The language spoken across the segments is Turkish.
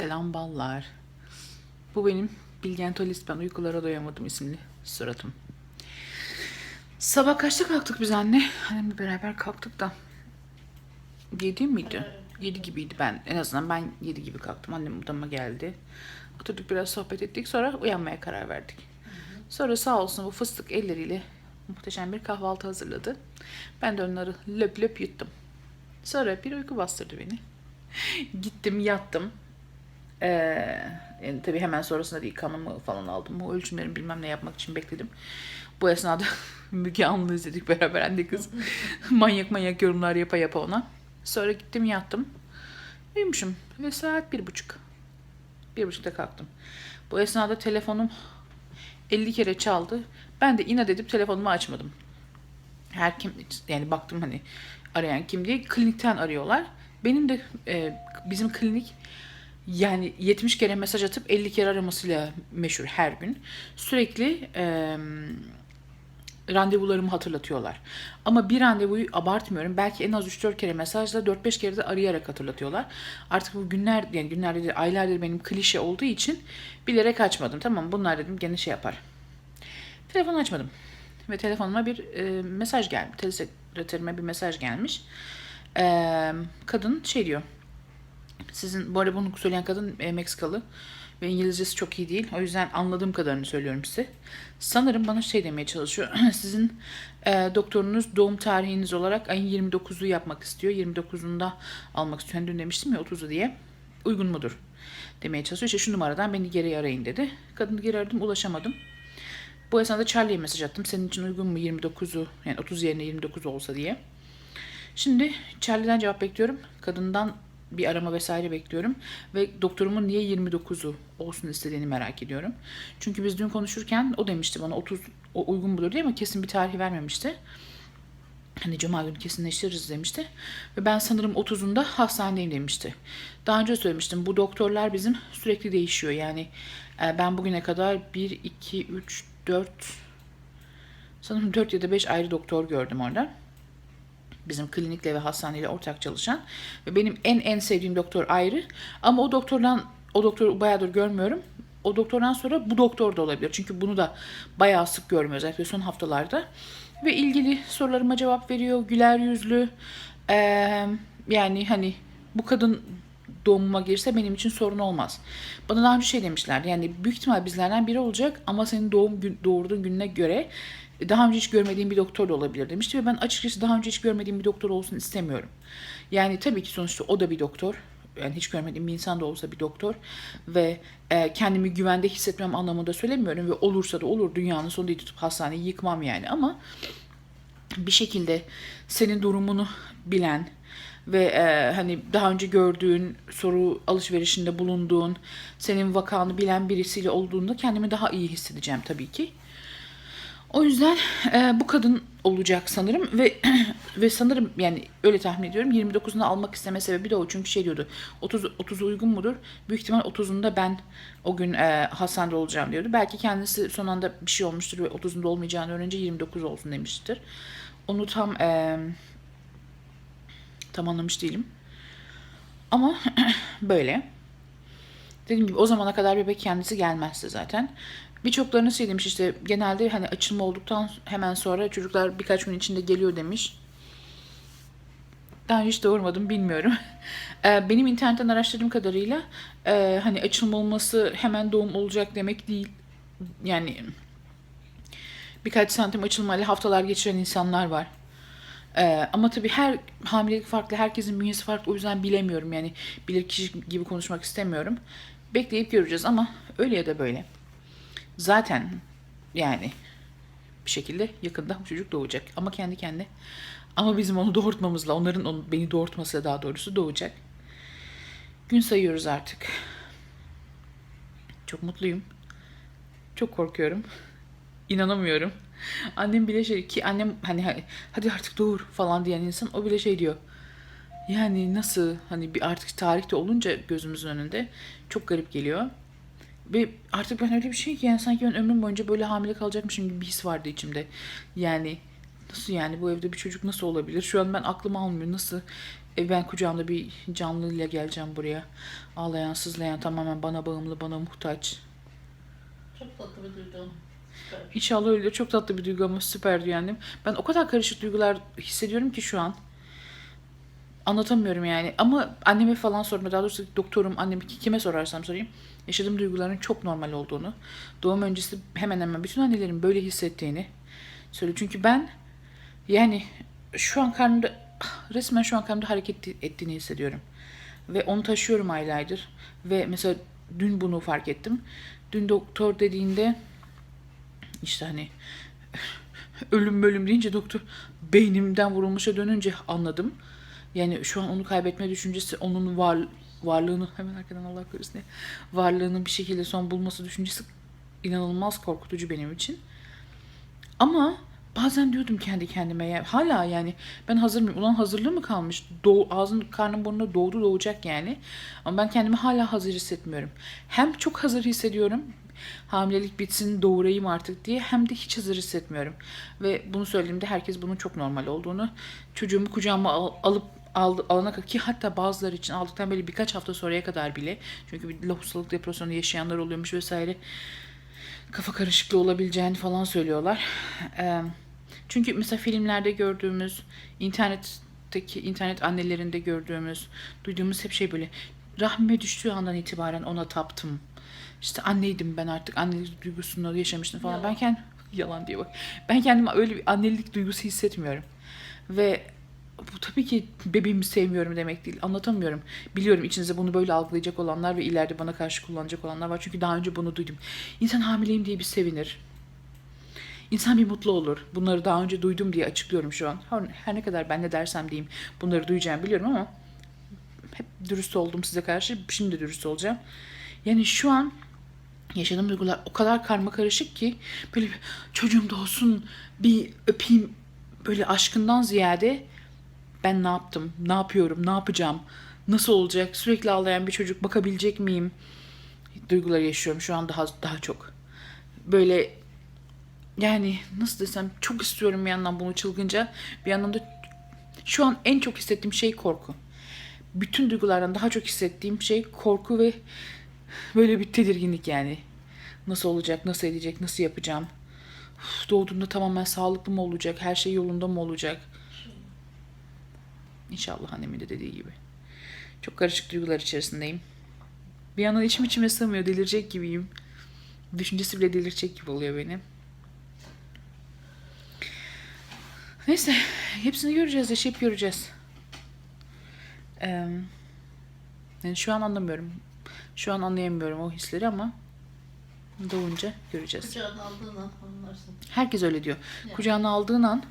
Selam ballar. Bu benim Bilgen Tolis ben uykulara doyamadım isimli suratım. Sabah kaçta kalktık biz anne? Annemle beraber kalktık da. Yedi miydi? Yedi gibiydi ben. En azından ben yedi gibi kalktım. Annem odama geldi. Oturduk biraz sohbet ettik. Sonra uyanmaya karar verdik. Sonra sağ olsun bu fıstık elleriyle muhteşem bir kahvaltı hazırladı. Ben de onları löp löp yuttum. Sonra bir uyku bastırdı beni. Gittim yattım. Ee, yani tabii hemen sonrasında değil kanımı falan aldım. O ölçümlerimi bilmem ne yapmak için bekledim. Bu esnada Müge Anlı izledik beraber anne kız. manyak manyak yorumlar yapa yapa ona. Sonra gittim yattım. Uyumuşum ve saat bir buçuk. Bir buçukta kalktım. Bu esnada telefonum 50 kere çaldı. Ben de inat edip telefonumu açmadım. Her kim yani baktım hani arayan kim diye klinikten arıyorlar. Benim de e, bizim klinik yani 70 kere mesaj atıp 50 kere aramasıyla meşhur her gün. Sürekli e, randevularımı hatırlatıyorlar. Ama bir randevuyu abartmıyorum. Belki en az 3-4 kere mesajla 4-5 kere de arayarak hatırlatıyorlar. Artık bu günler yani günlerde değil aylardır benim klişe olduğu için bilerek açmadım. Tamam bunlar dedim gene şey yapar. Telefonu açmadım. Ve telefonuma bir e, mesaj gelmiş. Telesekreterime bir mesaj gelmiş. E, kadın şey diyor. Sizin bu arada bunu söyleyen kadın e, Meksikalı ve İngilizcesi çok iyi değil. O yüzden anladığım kadarını söylüyorum size. Sanırım bana şey demeye çalışıyor. Sizin e, doktorunuz doğum tarihiniz olarak ayın 29'u yapmak istiyor. 29'unda almak istiyor. Hani dün demiştim ya 30'u diye. Uygun mudur? Demeye çalışıyor. İşte şu numaradan beni geri arayın dedi. Kadını geri aradım ulaşamadım. Bu esnada Charlie'ye mesaj attım. Senin için uygun mu 29'u yani 30 yerine 29 olsa diye. Şimdi Charlie'den cevap bekliyorum. Kadından bir arama vesaire bekliyorum. Ve doktorumun niye 29'u olsun istediğini merak ediyorum. Çünkü biz dün konuşurken o demişti bana 30 o uygun budur diye ama kesin bir tarihi vermemişti. Hani cuma günü kesinleştiririz demişti. Ve ben sanırım 30'unda hastanedeyim demişti. Daha önce söylemiştim bu doktorlar bizim sürekli değişiyor. Yani e, ben bugüne kadar 1, 2, 3, 4 sanırım 4 ya da 5 ayrı doktor gördüm orada bizim klinikle ve hastaneyle ortak çalışan ve benim en en sevdiğim doktor ayrı ama o doktordan o doktoru bayağıdır görmüyorum. O doktordan sonra bu doktor da olabilir. Çünkü bunu da bayağı sık görmüyoruz özellikle son haftalarda. Ve ilgili sorularıma cevap veriyor. Güler yüzlü. Ee, yani hani bu kadın doğumuma girse benim için sorun olmaz. Bana daha önce şey demişler. Yani büyük ihtimal bizlerden biri olacak ama senin doğum gün, doğurduğun gününe göre daha önce hiç görmediğim bir doktor da olabilir demişti ve ben açıkçası daha önce hiç görmediğim bir doktor olsun istemiyorum. Yani tabii ki sonuçta o da bir doktor. Yani hiç görmediğim bir insan da olsa bir doktor ve e, kendimi güvende hissetmem anlamında söylemiyorum ve olursa da olur dünyanın sonu değil tutup hastaneyi yıkmam yani ama bir şekilde senin durumunu bilen ve e, hani daha önce gördüğün soru alışverişinde bulunduğun senin vakanı bilen birisiyle olduğunda kendimi daha iyi hissedeceğim tabii ki. O yüzden e, bu kadın olacak sanırım ve ve sanırım yani öyle tahmin ediyorum 29'unu almak isteme sebebi de o çünkü şey diyordu 30 30 uygun mudur? Büyük ihtimal 30'unda ben o gün e, hastanede olacağım diyordu. Belki kendisi son anda bir şey olmuştur ve 30'unda olmayacağını öğrenince 29 olsun demiştir. Onu tam e, tam anlamış değilim. Ama böyle. Dediğim gibi o zamana kadar bebek kendisi gelmezdi zaten. Birçoklarını demiş işte genelde hani açılma olduktan hemen sonra çocuklar birkaç gün içinde geliyor demiş. Daha hiç doğurmadım bilmiyorum. Ee, Benim internetten araştırdığım kadarıyla e, hani açılma olması hemen doğum olacak demek değil. Yani birkaç santim açılmayla haftalar geçiren insanlar var. Ee, ama tabii her hamilelik farklı, herkesin bünyesi farklı. O yüzden bilemiyorum yani bilir kişi gibi konuşmak istemiyorum. Bekleyip göreceğiz ama öyle ya da böyle. Zaten yani bir şekilde yakında bu çocuk doğacak. Ama kendi kendine. Ama bizim onu doğurtmamızla, onların onu, beni doğurtmasıyla daha doğrusu doğacak. Gün sayıyoruz artık. Çok mutluyum. Çok korkuyorum. İnanamıyorum. Annem bile şey ki annem hani hadi artık doğur falan diyen insan o bile şey diyor. Yani nasıl hani bir artık tarihte olunca gözümüzün önünde çok garip geliyor. Ve artık ben öyle bir şey ki yani sanki ben ömrüm boyunca böyle hamile kalacakmışım gibi bir his vardı içimde. Yani nasıl yani bu evde bir çocuk nasıl olabilir? Şu an ben aklım almıyor. Nasıl E ben kucağımda bir canlıyla geleceğim buraya. Ağlayan, sızlayan, tamamen bana bağımlı, bana muhtaç. Çok tatlı bir duygu. İnşallah öyle çok tatlı bir duygu ama süper diyor annem. Ben o kadar karışık duygular hissediyorum ki şu an. Anlatamıyorum yani. Ama anneme falan sorma. Daha doğrusu doktorum, annem kime sorarsam sorayım. Yaşadığım duyguların çok normal olduğunu. Doğum öncesi hemen hemen bütün annelerin böyle hissettiğini söylüyor. Çünkü ben yani şu an karnımda resmen şu an karnımda hareket ettiğini hissediyorum. Ve onu taşıyorum aylardır. Ve mesela dün bunu fark ettim. Dün doktor dediğinde işte hani ölüm bölüm deyince doktor beynimden vurulmuşa dönünce anladım. Yani şu an onu kaybetme düşüncesi onun var, varlığını hemen arkadan Allah korusun varlığının bir şekilde son bulması düşüncesi inanılmaz korkutucu benim için. Ama bazen diyordum kendi kendime ya hala yani ben hazır mıyım? Ulan hazırlığı mı kalmış? Doğu, ağzın karnım burnuna doğdu doğacak yani. Ama ben kendimi hala hazır hissetmiyorum. Hem çok hazır hissediyorum hamilelik bitsin doğurayım artık diye hem de hiç hazır hissetmiyorum. Ve bunu söylediğimde herkes bunun çok normal olduğunu çocuğumu kucağıma al- alıp aldı, alana kadar ki hatta bazıları için aldıktan böyle birkaç hafta sonraya kadar bile çünkü bir lohusalık depresyonu yaşayanlar oluyormuş vesaire kafa karışıklığı olabileceğini falan söylüyorlar. Eee, çünkü mesela filmlerde gördüğümüz, internetteki internet annelerinde gördüğümüz, duyduğumuz hep şey böyle rahmime düştüğü andan itibaren ona taptım. İşte anneydim ben artık annelik duygusunu yaşamıştım falan. Ben kendim yalan diye bak. Ben kendime öyle bir annelik duygusu hissetmiyorum. Ve bu tabii ki bebeğimi sevmiyorum demek değil. Anlatamıyorum. Biliyorum içinizde bunu böyle algılayacak olanlar ve ileride bana karşı kullanacak olanlar var. Çünkü daha önce bunu duydum. İnsan hamileyim diye bir sevinir. İnsan bir mutlu olur. Bunları daha önce duydum diye açıklıyorum şu an. Her, her ne kadar ben ne dersem diyeyim bunları duyacağım biliyorum ama hep dürüst oldum size karşı. Şimdi de dürüst olacağım. Yani şu an yaşadığım duygular o kadar karma karışık ki böyle bir çocuğum da olsun bir öpeyim böyle aşkından ziyade ben ne yaptım, ne yapıyorum, ne yapacağım, nasıl olacak, sürekli ağlayan bir çocuk bakabilecek miyim duyguları yaşıyorum şu an daha daha çok. Böyle yani nasıl desem çok istiyorum bir yandan bunu çılgınca bir yandan da şu an en çok hissettiğim şey korku. Bütün duygulardan daha çok hissettiğim şey korku ve böyle bir tedirginlik yani. Nasıl olacak, nasıl edecek, nasıl yapacağım? Uf, Doğduğumda tamamen sağlıklı mı olacak, her şey yolunda mı olacak? İnşallah annemin de dediği gibi. Çok karışık duygular içerisindeyim. Bir yandan içim içime sığmıyor, delirecek gibiyim. Düşüncesi bile delirecek gibi oluyor beni. Neyse, hepsini göreceğiz, yaşayıp göreceğiz. Ee, yani şu an anlamıyorum. Şu an anlayamıyorum o hisleri ama doğunca göreceğiz. Kucağına aldığın an anlarsın. Herkes öyle diyor. Yani. Kucağına aldığın an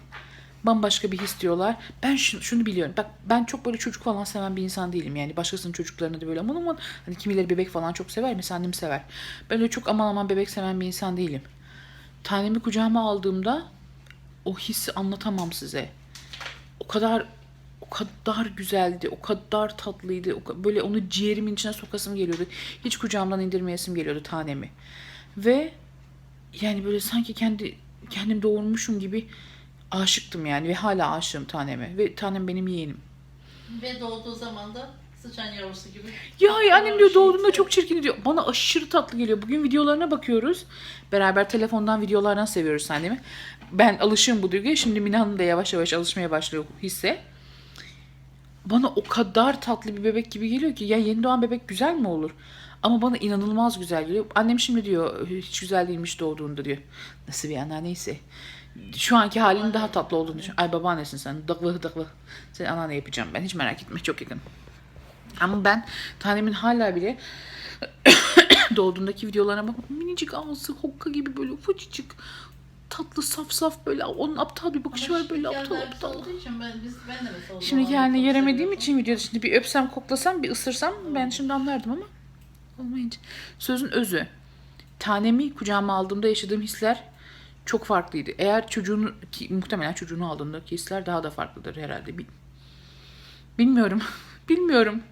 bambaşka bir his diyorlar. Ben şunu, şunu biliyorum. Bak ben çok böyle çocuk falan seven bir insan değilim. Yani başkasının çocuklarını da böyle aman aman hani kimileri bebek falan çok sever. Mesela annem sever. Ben öyle çok aman aman bebek seven bir insan değilim. Tanemi kucağıma aldığımda o hissi anlatamam size. O kadar o kadar güzeldi, o kadar tatlıydı. O ka- böyle onu ciğerimin içine sokasım geliyordu. Hiç kucağımdan indirmeyesim geliyordu tanemi. Ve yani böyle sanki kendi kendim doğurmuşum gibi aşıktım yani ve hala aşığım taneme. Ve tanem benim yeğenim. Ve doğduğu zaman da sıçan yavrusu gibi. Ya ya annem diyor Şey, doğduğunda çok çirkin diyor. Bana aşırı tatlı geliyor. Bugün videolarına bakıyoruz. Beraber telefondan videolardan seviyoruz annemi. Ben alışığım bu duyguya. Şimdi Mina Hanım da yavaş yavaş alışmaya başlıyor hisse. Bana o kadar tatlı bir bebek gibi geliyor ki ya yeni doğan bebek güzel mi olur? Ama bana inanılmaz güzel geliyor. Annem şimdi diyor hiç güzel değilmiş doğduğunda diyor. Nasıl bir anneanneyse. Şu anki halinin daha tatlı olduğunu düşün. Ay babaannesin sen. Dıklı dıklı. Sen anneanne yapacağım ben. Hiç merak etme. Çok yakın. Ama ben tanemin hala bile doğduğundaki videolarına bak minicik ağzı hokka gibi böyle ufacık tatlı saf saf böyle onun aptal bir bakışı var böyle aptal aptal. için ben, biz, ben de mesela haline çok yeremediğim için videoda şimdi bir öpsem koklasam bir ısırsam ben şimdi anlardım ama olmayınca. Sözün özü. Tanemi kucağıma aldığımda yaşadığım hisler çok farklıydı. Eğer çocuğunu ki muhtemelen çocuğunu aldığındaki hisler daha da farklıdır herhalde. Bil- Bilmiyorum. Bilmiyorum.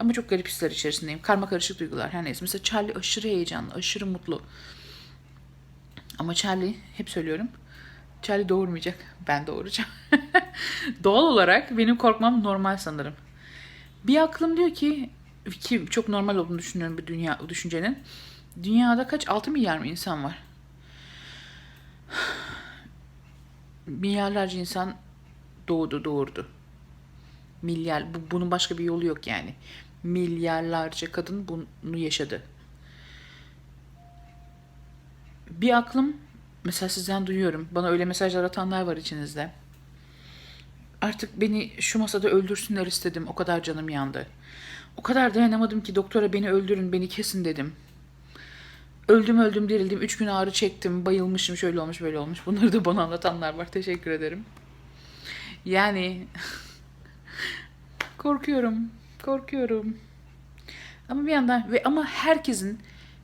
Ama çok garip hisler içerisindeyim. Karma karışık duygular. Her neyse. Mesela Charlie aşırı heyecanlı, aşırı mutlu. Ama Charlie hep söylüyorum. Charlie doğurmayacak. Ben doğuracağım. Doğal olarak benim korkmam normal sanırım. Bir aklım diyor ki ki çok normal olduğunu düşünüyorum bu dünya bu düşüncenin. Dünyada kaç 6 milyar mı insan var? Milyarlarca insan doğdu, doğurdu. Milyar bu, bunun başka bir yolu yok yani. Milyarlarca kadın bunu yaşadı. Bir aklım mesela sizden duyuyorum. Bana öyle mesajlar atanlar var içinizde. Artık beni şu masada öldürsünler istedim. O kadar canım yandı. O kadar dayanamadım ki doktora beni öldürün, beni kesin dedim. Öldüm öldüm dirildim. Üç gün ağrı çektim. Bayılmışım. Şöyle olmuş böyle olmuş. Bunları da bana anlatanlar var. Teşekkür ederim. Yani korkuyorum. Korkuyorum. Ama bir yandan ve ama herkesin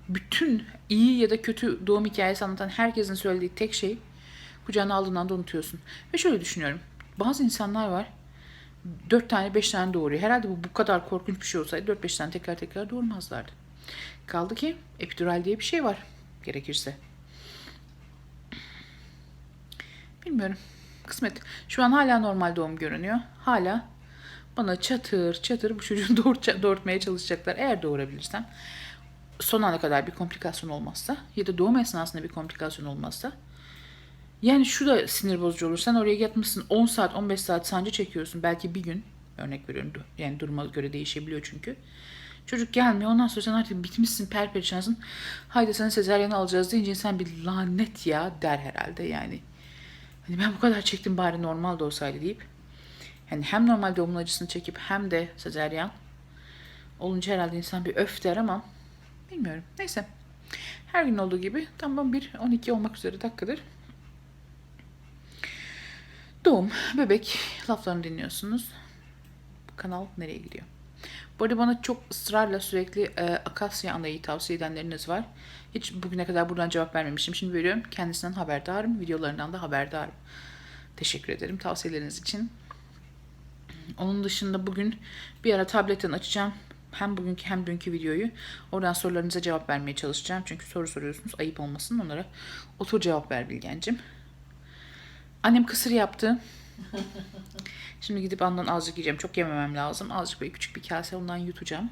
bütün iyi ya da kötü doğum hikayesi anlatan herkesin söylediği tek şey kucağına aldığın anda unutuyorsun. Ve şöyle düşünüyorum. Bazı insanlar var. Dört tane beş tane doğuruyor. Herhalde bu bu kadar korkunç bir şey olsaydı dört beş tane tekrar tekrar doğurmazlardı. Kaldı ki epidural diye bir şey var gerekirse. Bilmiyorum. Kısmet. Şu an hala normal doğum görünüyor. Hala bana çatır çatır bu çocuğu doğurt, doğurtmaya çalışacaklar. Eğer doğurabilirsem. Son ana kadar bir komplikasyon olmazsa ya da doğum esnasında bir komplikasyon olmazsa yani şu da sinir bozucu olur. Sen oraya yatmışsın 10 saat 15 saat sancı çekiyorsun. Belki bir gün örnek veriyorum. Yani duruma göre değişebiliyor çünkü. Çocuk gelmiyor. Ondan sonra sen artık bitmişsin perperişansın. Haydi seni sezaryana alacağız deyince insan bir lanet ya der herhalde yani. Hani ben bu kadar çektim bari normal de olsaydı deyip. Yani hem normal doğumun acısını çekip hem de sezaryen olunca herhalde insan bir öf der ama bilmiyorum. Neyse. Her gün olduğu gibi tamam bir 12 olmak üzere dakikadır. Doğum, bebek laflarını dinliyorsunuz. Kanal nereye gidiyor? Bu arada bana çok ısrarla sürekli e, Akasya Ana'yı tavsiye edenleriniz var. Hiç bugüne kadar buradan cevap vermemiştim. Şimdi veriyorum. Kendisinden haberdarım. Videolarından da haberdarım. Teşekkür ederim tavsiyeleriniz için. Onun dışında bugün bir ara tabletten açacağım. Hem bugünkü hem dünkü videoyu. Oradan sorularınıza cevap vermeye çalışacağım. Çünkü soru soruyorsunuz. Ayıp olmasın onlara. Otur cevap ver Bilgencim. Annem kısır yaptı. Şimdi gidip ondan azıcık yiyeceğim. Çok yememem lazım. Azıcık böyle küçük bir kase ondan yutacağım.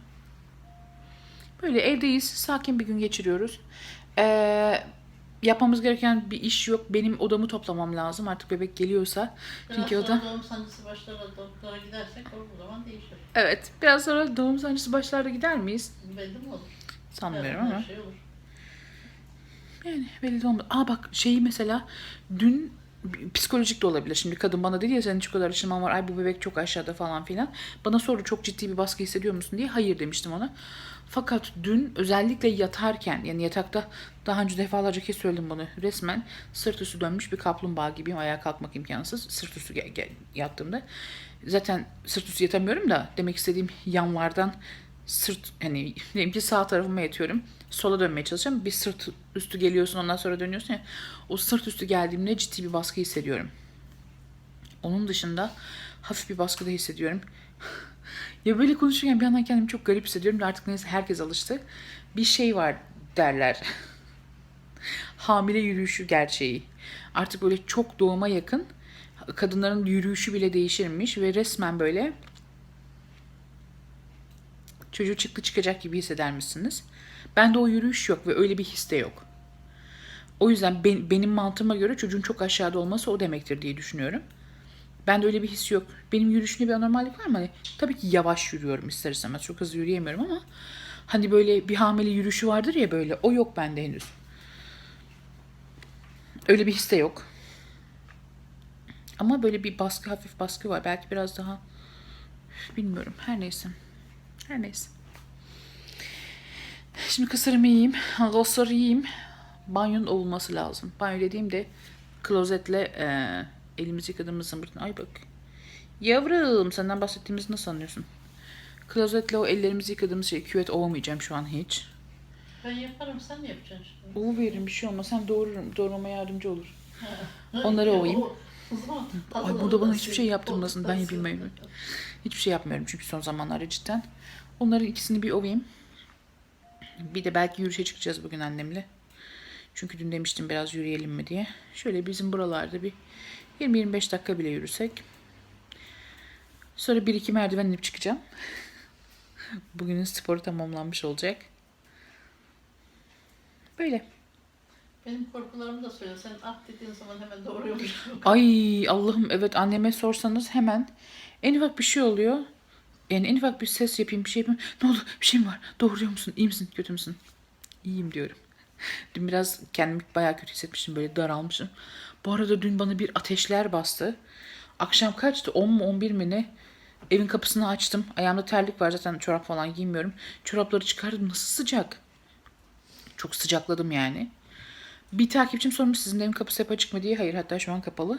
Böyle evdeyiz. Sakin bir gün geçiriyoruz. Ee, yapmamız gereken bir iş yok. Benim odamı toplamam lazım. Artık bebek geliyorsa. Biraz Çünkü sonra da... doğum sancısı başlar doktora gidersek o zaman değişir. Evet. Biraz sonra doğum sancısı başlarda gider miyiz? Belli mi olur? Sanmıyorum Her ama. şey olur. Yani belli de olmadı. Aa bak şeyi mesela dün psikolojik de olabilir. Şimdi kadın bana dedi ya senin şu kadar ışınman var. Ay bu bebek çok aşağıda falan filan. Bana sordu çok ciddi bir baskı hissediyor musun diye. Hayır demiştim ona. Fakat dün özellikle yatarken yani yatakta daha önce defalarca kez söyledim bunu. Resmen sırt üstü dönmüş bir kaplumbağa gibiyim. Ayağa kalkmak imkansız. Sırt üstü yattığımda. Zaten sırt üstü yatamıyorum da demek istediğim yanlardan sırt hani diyelim ki sağ tarafıma yatıyorum. Sola dönmeye çalışacağım. Bir sırt üstü geliyorsun ondan sonra dönüyorsun ya. O sırt üstü geldiğimde ciddi bir baskı hissediyorum. Onun dışında hafif bir baskı da hissediyorum. Ya böyle konuşurken bir yandan kendimi çok garip hissediyorum da artık neyse herkes alıştı. Bir şey var derler. Hamile yürüyüşü gerçeği. Artık böyle çok doğuma yakın kadınların yürüyüşü bile değişirmiş ve resmen böyle çocuğu çıktı çıkacak gibi hisseder misiniz? Bende o yürüyüş yok ve öyle bir his de yok. O yüzden ben- benim mantığıma göre çocuğun çok aşağıda olması o demektir diye düşünüyorum. Bende öyle bir his yok. Benim yürüyüşümde bir anormallik var mı? Hani, tabii ki yavaş yürüyorum ister istemez. Çok hızlı yürüyemiyorum ama hani böyle bir hamile yürüyüşü vardır ya böyle. O yok bende henüz. Öyle bir his de yok. Ama böyle bir baskı, hafif baskı var. Belki biraz daha bilmiyorum. Her neyse. Her neyse. Şimdi kısırımı yiyeyim. Losları yiyeyim. Banyonun olması lazım. Banyo dediğimde klozetle e, elimizi yıkadığımız zımbırtın. Ay bak. Yavrum senden bahsettiğimizi nasıl anlıyorsun? Klozetle o ellerimizi yıkadığımız şey küvet ovamayacağım şu an hiç. Ben yaparım sen yapacaksın şimdi. Ova veririm bir şey olmaz. Hem doğururum. Doğurmama yardımcı olur. Onları ovayım. Ay, burada bana hiçbir şey yaptırmasın, ben yapayım, ben yapayım. Hiçbir şey yapmıyorum çünkü son zamanlarda cidden. Onların ikisini bir ovayım. Bir de belki yürüyüşe çıkacağız bugün annemle. Çünkü dün demiştim biraz yürüyelim mi diye. Şöyle bizim buralarda bir 20-25 dakika bile yürüsek. Sonra bir iki merdiven inip çıkacağım. Bugünün sporu tamamlanmış olacak. Böyle. Benim korkularımı da söyle. Sen ah dediğin zaman hemen doğruyormuş. Ay Allah'ım evet anneme sorsanız hemen en ufak bir şey oluyor. Yani en ufak bir ses yapayım bir şey yapayım. Ne oldu bir şey mi var? Doğruyor musun? İyi misin? Kötü müsün? İyiyim diyorum. Dün biraz kendimi bayağı kötü hissetmiştim. Böyle daralmışım. Bu arada dün bana bir ateşler bastı. Akşam kaçtı? 10 mu 11 mi ne? Evin kapısını açtım. Ayağımda terlik var zaten çorap falan giymiyorum. Çorapları çıkardım. Nasıl sıcak? Çok sıcakladım yani. Bir takipçim sormuş sizin evin kapısı hep açık mı diye. Hayır hatta şu an kapalı.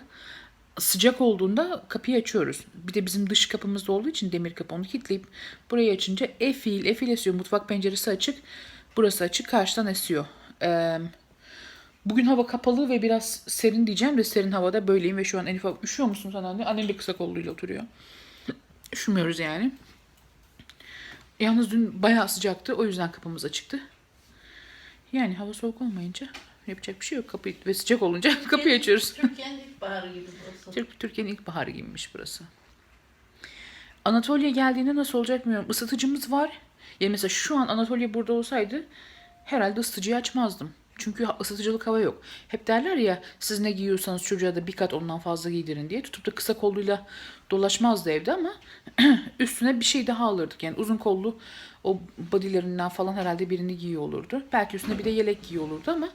Sıcak olduğunda kapıyı açıyoruz. Bir de bizim dış kapımızda olduğu için demir kapı onu kilitleyip burayı açınca efil efil esiyor. Mutfak penceresi açık. Burası açık. Karşıdan esiyor. Ee, bugün hava kapalı ve biraz serin diyeceğim de serin havada böyleyim ve şu an ufak üşüyor musun sen anne? Annem de kısa kolluyla oturuyor. Üşümüyoruz yani. Yalnız dün bayağı sıcaktı. O yüzden kapımız açıktı. Yani hava soğuk olmayınca yapacak bir şey yok. Kapıyı ve sıcak olunca kapıyı açıyoruz. Türkiye'nin ilkbaharı gibi burası. Türk, Türkiye'nin ilkbaharı gibiymiş burası. Anatolia geldiğinde nasıl olacak bilmiyorum. Isıtıcımız var. Yani mesela şu an Anatolia burada olsaydı herhalde ısıtıcıyı açmazdım. Çünkü ısıtıcılık hava yok. Hep derler ya siz ne giyiyorsanız çocuğa da bir kat ondan fazla giydirin diye. Tutup da kısa kolluyla dolaşmazdı evde ama üstüne bir şey daha alırdık. Yani uzun kollu o bodylerinden falan herhalde birini giyiyor olurdu. Belki üstüne bir de yelek giyiyor olurdu ama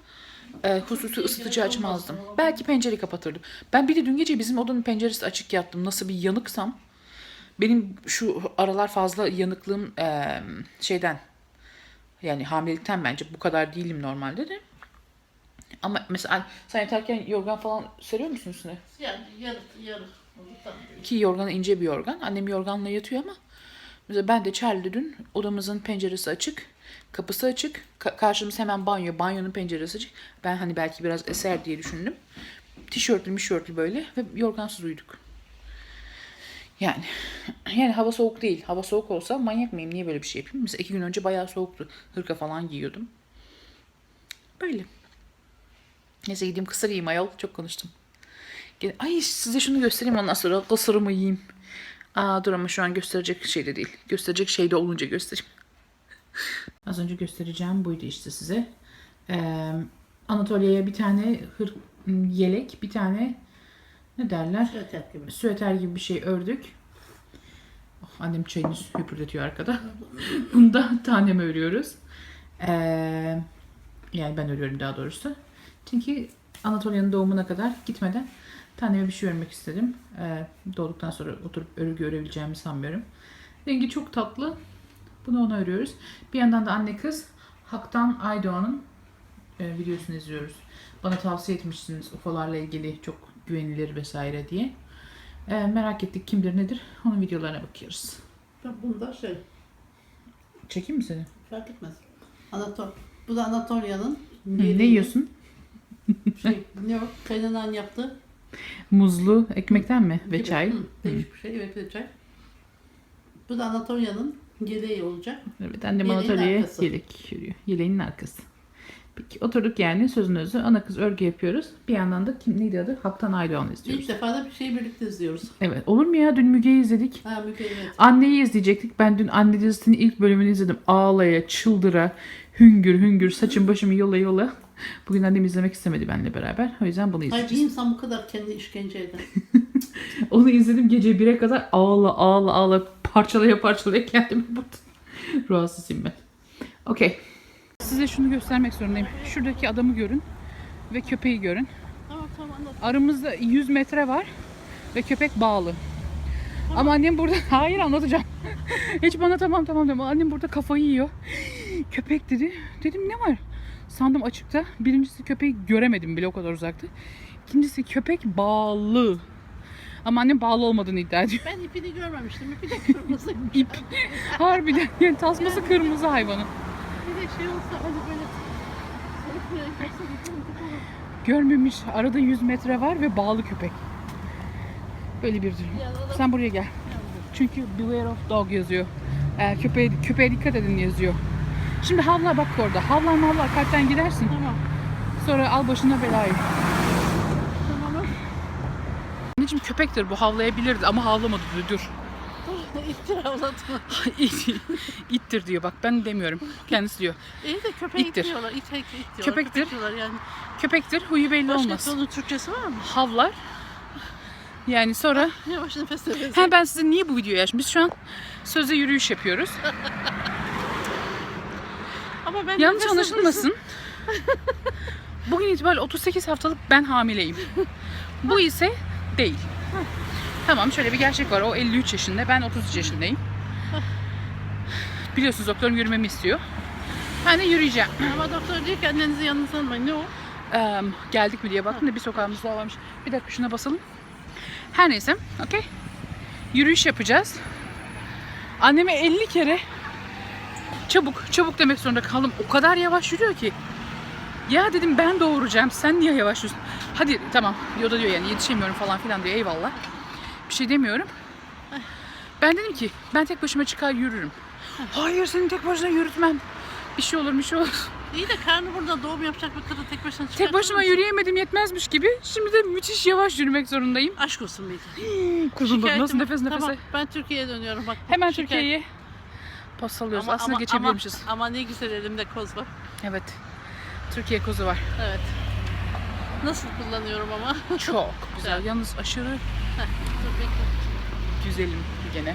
e, hususi ısıtıcı açmazdım. Belki pencereyi kapatırdım. Ben bir de dün gece bizim odanın penceresi açık yattım. Nasıl bir yanıksam. Benim şu aralar fazla yanıklığım e, şeyden yani hamilelikten bence bu kadar değilim normalde de. Ama mesela sen yatarken yorgan falan seriyor musun üstüne? Yani yarı yarı. Ki yorganı ince bir yorgan. Annem yorganla yatıyor ama mesela ben de Charlie dün odamızın penceresi açık. Kapısı açık. Ka- karşımız hemen banyo. Banyonun penceresi açık. Ben hani belki biraz eser diye düşündüm. Tişörtlü mişörtlü böyle ve yorgansız uyuduk. Yani yani hava soğuk değil. Hava soğuk olsa manyak mıyım? Niye böyle bir şey yapayım? Mesela iki gün önce bayağı soğuktu. Hırka falan giyiyordum. Böyle. Neyse gideyim kısır yiyeyim ayol. Çok konuştum. Ay size şunu göstereyim ondan sonra kısırımı yiyeyim. Aa dur ama şu an gösterecek şeyde değil. Gösterecek şeyde olunca göstereyim. Az önce göstereceğim buydu işte size. Ee, Anatolia'ya bir tane hır, yelek, bir tane ne derler? Yeter gibi. Süeter gibi bir şey ördük. Oh, annem çayını höpürdetiyor arkada. Bunu da taneme örüyoruz. Ee, yani ben örüyorum daha doğrusu. Çünkü Anatolia'nın doğumuna kadar gitmeden taneme bir şey örmek istedim. Ee, doğduktan sonra oturup örgü örebileceğimi sanmıyorum. Rengi çok tatlı. Bunu ona örüyoruz. Bir yandan da anne kız Haktan Aydoğan'ın e, videosunu izliyoruz. Bana tavsiye etmişsiniz ufalarla ilgili çok güvenilir vesaire diye. E, merak ettik kimdir nedir onun videolarına bakıyoruz. Bak Bunda şey Çekeyim mi seni? fark etmez. Anatol. Bu da Anatolia'nın Hı, ne yiyorsun? Şey, ne o? Kaynanan yaptı. Muzlu ekmekten mi? Ve çay. Değişik bir şey. Evet de çay. Bu da Anatolia'nın yeleği olacak. Evet annem Yeleğin Anatolia'ya arkası. yelek yürüyor. Yeleğinin arkası. Oturduk yani sözün özü. Ana kız örgü yapıyoruz. Bir yandan da kim neydi adı? Haktan Aydoğan izliyoruz. İlk defa da bir şeyi birlikte izliyoruz. Evet olur mu ya? Dün Müge'yi izledik. Ha mükemmel. Anneyi izleyecektik. Ben dün anne dizisinin ilk bölümünü izledim. Ağlaya, çıldıra, hüngür hüngür saçım başımı yola yola. Bugün annem izlemek istemedi benimle beraber. O yüzden bunu Hayır bir izleyeceğiz. insan bu kadar kendi işkence eder. Onu izledim gece 1'e kadar ağla ağla ağla parçalaya parçalaya kendimi burada. Rahatsızım ben. Okey. Size şunu göstermek zorundayım. Şuradaki adamı görün ve köpeği görün. tamam tamam anlat. Aramızda 100 metre var ve köpek bağlı. Ama annem burada hayır anlatacağım. Hiç bana tamam tamam dedim. Annem burada kafayı yiyor. Köpek dedi. Dedim ne var? Sandım açıkta. Birincisi köpeği göremedim bile o kadar uzaktı. İkincisi köpek bağlı. Ama annem bağlı olmadığını iddia ediyor. Ben ipini görmemiştim. İpi de kırmızıymış. İp. Harbiden yani tasması kırmızı hayvanın. Bir de şey olsa hani böyle sarıp. Görmemiş. Arada 100 metre var ve bağlı köpek. Böyle bir durum. Sen buraya gel. Çünkü beware of dog yazıyor. Ee, köpeğe, köpeğe dikkat edin yazıyor. Şimdi havla bak orada. Havlar mavlar kalpten gidersin. Tamam. Sonra al başına belayı. Tamam. Anneciğim köpektir bu havlayabilirdi ama havlamadı. Dur. İttir avlatma. İt- İttir diyor bak ben demiyorum. Kendisi diyor. İyi de köpeği İttir. itliyorlar. İt, it, it diyorlar. Köpektir. Köpek diyorlar yani. Köpektir huyu belli Başka olmaz. onun Türkçesi var mı? Havlar. Yani sonra Yavaş nefes nefes. Ha ben size niye bu videoyu açtım? Biz şu an sözde yürüyüş yapıyoruz. Ama ben Yanlış anlaşılmasın. Bugün itibariyle 38 haftalık ben hamileyim. Bu ise değil. Tamam şöyle bir gerçek var. O 53 yaşında, ben 33 yaşındayım. Biliyorsunuz doktorum yürümemi istiyor. Ben de yürüyeceğim. Ama doktor diyor ki annenizi yanınıza almayın. Ne o? Eee, geldik mi diye baktım da bir sokağımız daha varmış. Bir dakika şuna basalım. Her neyse, okey. Yürüyüş yapacağız. Anneme 50 kere çabuk çabuk demek zorunda kaldım. O kadar yavaş yürüyor ki. Ya dedim ben doğuracağım. Sen niye yavaş yürüyorsun? Hadi tamam. O da diyor yani yetişemiyorum falan filan diyor. Eyvallah. Bir şey demiyorum. Ben dedim ki ben tek başıma çıkar yürürüm. Hayır seni tek başına yürütmem. Bir şey olur bir şey olur. İyi de karnı burada doğum yapacak bir kadın tek başına çıkartır Tek başıma yürüyemedim yetmezmiş gibi. Şimdi de müthiş yavaş yürümek zorundayım. Aşk olsun bir Kuzum bak Şikayetim- nasıl nefes nefese. Tamam ben Türkiye'ye dönüyorum bak. Hemen Şikayet- Türkiye'yi postalıyoruz. Aslında geçebilirmişiz. Ama, ama ne güzel elimde koz var. Evet. Türkiye kozu var. Evet. Nasıl kullanıyorum ama? Çok güzel. Yalnız aşırı Dur bekle. güzelim gene.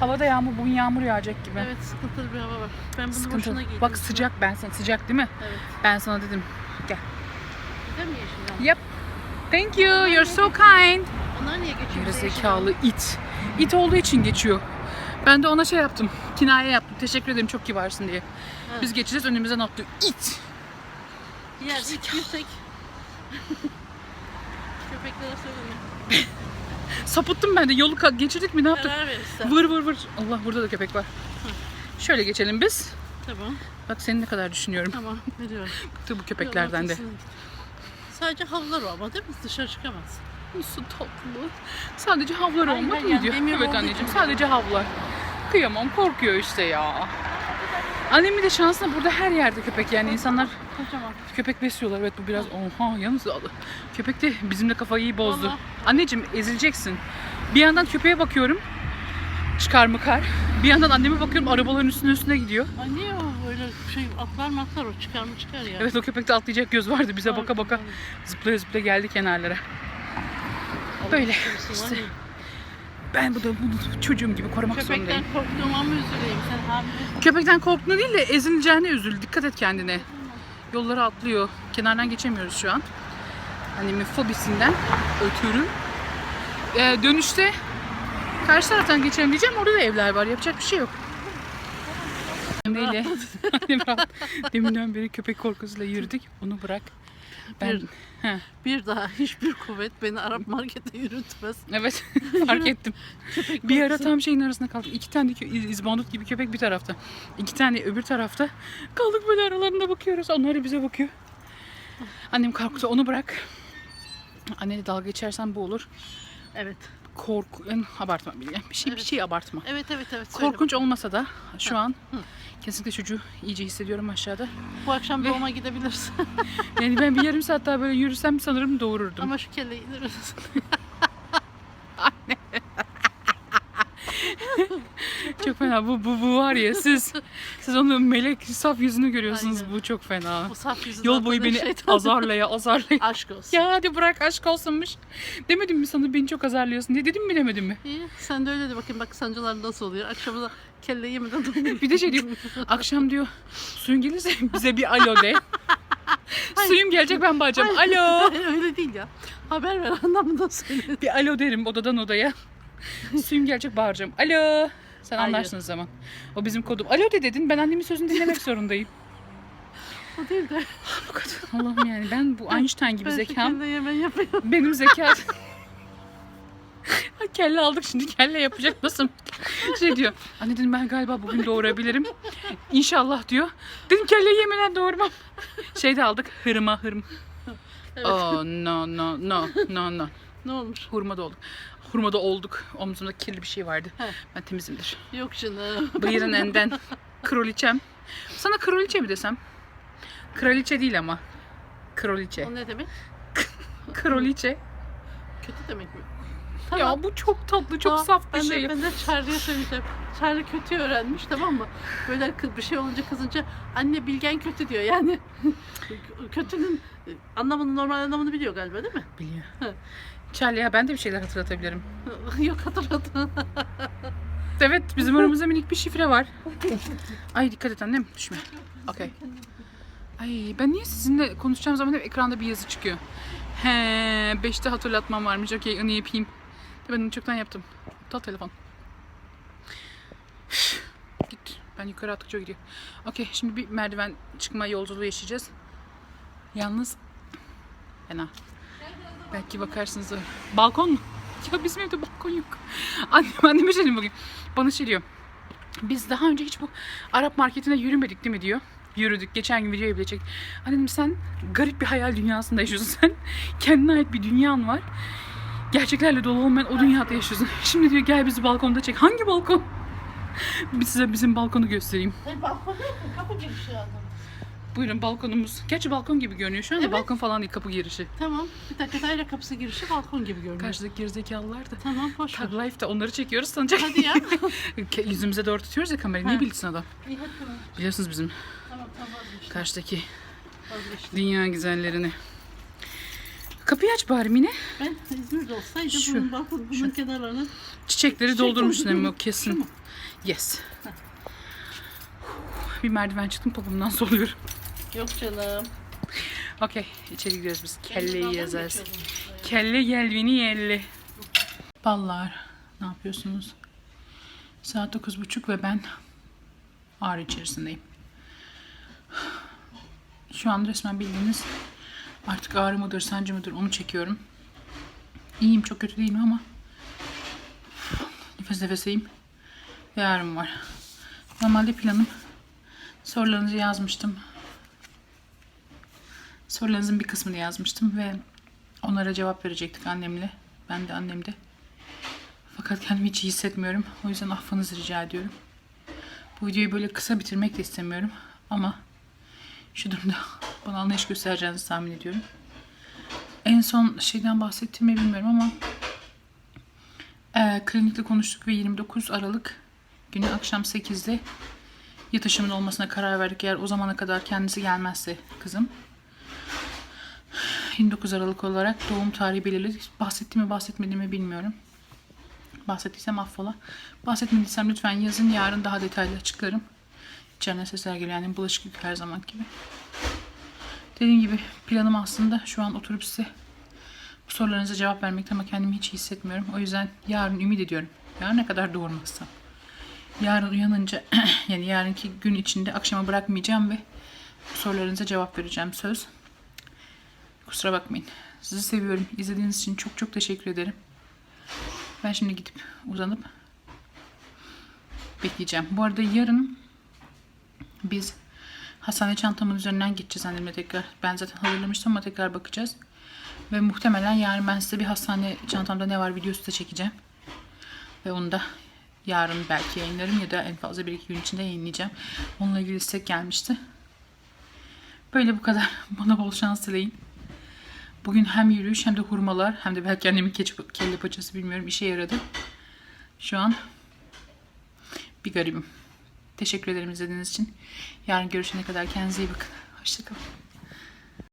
Havada yağmur, bugün yağmur yağacak gibi. Evet sıkıntılı bir hava var. Ben bunu Sıkıntı. boşuna giydim. Bak sıcak ben sana sıcak değil mi? Evet. Ben sana dedim. Gel. Güzel mi yeşil Yep. Thank you. You're so kind. Onlar niye geçiyor? Geri Yeşil zekalı it. İt olduğu için geçiyor. Ben de ona şey yaptım. Kinaye yaptım. Teşekkür ederim çok kibarsın diye. Biz geçeceğiz önümüze not diyor. İt. Yer ilk yüksek. Köpeklere söyleme. Sapıttım ben de. Yolu geçirdik mi ne yaptık? Karar verirsen. Vır vır vır. Allah burada da köpek var. Şöyle geçelim biz. Tamam. Bak seni ne kadar düşünüyorum. Tamam. Veriyorum. Bıktı bu köpeklerden de. Sadece havlar o ama değil mi? Dışarı çıkamaz. Nasıl tatlı. Sadece havlar hayır, mı diyor. Evet anneciğim sadece havlar. Kıyamam korkuyor işte ya. Annemin de şansına burada her yerde köpek yani insanlar Kocaman. köpek besliyorlar. Evet bu biraz oha yalnız köpek de bizimle kafayı iyi bozdu. Anneciğim ezileceksin. Bir yandan köpeğe bakıyorum. Çıkar mı kar. Bir yandan anneme bakıyorum arabaların üstüne üstüne gidiyor. Niye o böyle şey atlar mı atlar o çıkar mı çıkar ya. Evet o köpekte atlayacak göz vardı bize baka baka zıplaya zıplaya geldi kenarlara. Böyle işte. Ben bu da bunu çocuğum gibi korumak zorundayım. Köpekten korktuğum ama üzüleyim. Sen hamile. Köpekten korktuğuna değil de ezileceğine üzül. Dikkat et kendine. Yolları atlıyor. Kenardan geçemiyoruz şu an. Annemin fobisinden ötürü. Ee, dönüşte karşı taraftan geçelim diyeceğim. Orada da evler var. Yapacak bir şey yok. Annem rahat. Deminden beri köpek korkusuyla yürüdük. Onu bırak. Ben Bir- Bir daha hiçbir kuvvet beni Arap markete yürütmez. evet fark ettim. Köpek Bir ara tam şeyin arasında kaldık. İki tane iz- izbandut gibi köpek bir tarafta. İki tane öbür tarafta. Kaldık böyle aralarında bakıyoruz. Onlar bize bakıyor. Annem korktu onu bırak. Anneyle dalga geçersen bu olur. Evet. Korku, en abartma bir bir şey bir Evet. şey abartma. Evet evet evet. söyle Korkunç olmasa da şu an Hı. kesinlikle çocuğu iyice hissediyorum aşağıda. Bu akşam Ve- doğuma gidebilirsin. Yani ben bir yarım saat daha böyle yürüsem sanırım doğururdum. ama şu kelleyi Çok fena. Bu, bu, bu var ya siz siz onun melek saf yüzünü görüyorsunuz. Aynen. Bu çok fena. Bu saf yüzünden Yol boyu beni şeytan. azarlaya azarlaya. Aşk olsun. Ya hadi bırak aşk olsunmuş. Demedim mi sana beni çok azarlıyorsun diye dedim mi demedim mi? İyi. Sen de öyle de bakayım bak sancılar nasıl oluyor. Akşamı da kelle yemeden. Bir de şey diyor akşam diyor suyun gelirse bize bir alo de. Suyum gelecek ben bağıracağım. Alo. öyle değil ya. Haber ver anlamında söyle. Bir alo derim odadan odaya. Suyum gelecek bağıracağım. Alo. Sen Hayır. anlarsın o zaman. O bizim kodum. Alo de dedin ben annemin sözünü dinlemek zorundayım. O değil de. Bu kadar. Allah'ım yani ben bu Einstein gibi Ben zekam. kelle yemeği yapıyorum. Benim zeka... Ha, kelle aldık şimdi kelle yapacak nasıl? Şey diyor. Anne dedim ben galiba bugün doğurabilirim. İnşallah diyor. Dedim kelle yemeden doğurmam. Şey de aldık hırma hırm. Evet. Oh no no no no no. Ne olmuş? Hurmada olduk. Hurmada olduk. Omzumda kirli bir şey vardı. He. Ben temizimdir. Yok canım. Bıyırın enden kraliçem. Sana kraliçe mi desem? Kraliçe değil ama. Kraliçe. O ne demek? Kraliçe. Kötü demek mi? Ya bu çok tatlı, çok Aa, saf bir ben şey. De, ben de Charlie'ye söyleyeceğim. Charlie kötü öğrenmiş tamam mı? Böyle kız- bir şey olunca kızınca anne Bilgen kötü diyor yani. Kötünün anlamını normal anlamını biliyor galiba değil mi? Biliyor. Hı. Charlie ya ben de bir şeyler hatırlatabilirim. Yok hatırladım. Evet bizim aramızda minik bir şifre var. Ay dikkat et annem düşme. Okey. Ay ben niye sizinle konuşacağım zaman hep ekranda bir yazı çıkıyor. He, 5'te hatırlatmam varmış. Okey onu yapayım. Ben onu çoktan yaptım. Tal telefon. Git. Ben yukarı attıkça gidiyor. Okey şimdi bir merdiven çıkma yolculuğu yaşayacağız. Yalnız fena. Belki bakarsınız. Balkon mu? Ya bizim evde balkon yok. Annem, anneme şey bugün. Bana şey diyor. Biz daha önce hiç bu Arap marketine yürümedik değil mi diyor. Yürüdük. Geçen gün videoyu bile çektik. Anne dedim sen garip bir hayal dünyasında yaşıyorsun. Sen kendine ait bir dünyan var. Gerçeklerle dolu olmayan o dünyada yaşıyorsun. Şimdi diyor gel bizi balkonda çek. Hangi balkon? Bir size bizim balkonu göstereyim. Balkon yok mu? Kapı girişi lazım. Buyurun balkonumuz. Gerçi balkon gibi görünüyor şu anda. Evet. Balkon falan değil kapı girişi. Tamam. Bir dakika daire kapısı girişi balkon gibi görünüyor. Karşıdaki gerizekalılar da. Tamam boş ver. Tag Life'da onları çekiyoruz sanacak. Hadi ya. Yüzümüze doğru tutuyoruz ya kamerayı. Niye bilsin adam? İyi hadi tamam. Biliyorsunuz bizim Tamam tamam vazgeçtim. karşıdaki vazgeçtim. dünya güzellerini. Kapıyı aç bari Mine. Ben İzmir'de olsaydım Şu, bunun balkon, bunun kenarlarını Çiçekleri Çiçek doldurmuşsun ama o Şu kesin. Yes. Bir merdiven çıktım popomdan soluyorum. Yok canım. Okey içeri gidiyoruz biz. Kelleyi yazarız. Kelle gel beni yelli. Ballar ne yapıyorsunuz? Saat dokuz buçuk ve ben ağrı içerisindeyim. Şu an resmen bildiğiniz artık ağrı mıdır, sancı mıdır onu çekiyorum. İyiyim, çok kötü değilim ama nefes nefeseyim ve ağrım var. Normalde planım sorularınızı yazmıştım. Sorularınızın bir kısmını yazmıştım ve onlara cevap verecektik annemle. Ben de annem de. Fakat kendimi hiç iyi hissetmiyorum. O yüzden affınızı rica ediyorum. Bu videoyu böyle kısa bitirmek de istemiyorum. Ama şu durumda bana anlayış göstereceğinizi tahmin ediyorum. En son şeyden bahsettiğimi bilmiyorum ama e, klinikle konuştuk ve 29 Aralık günü akşam 8'de yatışımın olmasına karar verdik. Eğer o zamana kadar kendisi gelmezse kızım 29 Aralık olarak doğum tarihi belirledik. Bahsettiğimi bahsetmediğimi bilmiyorum. Bahsettiysem affola. Bahsetmediysem lütfen yazın. Yarın daha detaylı açıklarım. İçeriden sesler geliyor. Yani bulaşık yükü her zaman gibi. Dediğim gibi planım aslında şu an oturup size bu sorularınıza cevap vermekte ama kendimi hiç hissetmiyorum. O yüzden yarın ümit ediyorum. Yarına kadar doğurmazsam. Yarın uyanınca yani yarınki gün içinde akşama bırakmayacağım ve sorularınıza cevap vereceğim söz. Kusura bakmayın. Sizi seviyorum. İzlediğiniz için çok çok teşekkür ederim. Ben şimdi gidip uzanıp bekleyeceğim. Bu arada yarın biz hastane çantamın üzerinden gideceğiz annemle tekrar. Ben zaten hazırlamıştım ama tekrar bakacağız. Ve muhtemelen yarın ben size bir hastane çantamda ne var videosu da çekeceğim. Ve onu da yarın belki yayınlarım ya da en fazla bir iki gün içinde yayınlayacağım. Onunla ilgili istek gelmişti. Böyle bu kadar. Bana bol şans dileyin. Bugün hem yürüyüş hem de hurmalar hem de belki annemin keç- kelle paçası bilmiyorum işe yaradı. Şu an bir garibim. Teşekkür ederim izlediğiniz için. Yarın görüşene kadar kendinize iyi bakın. Hoşçakalın.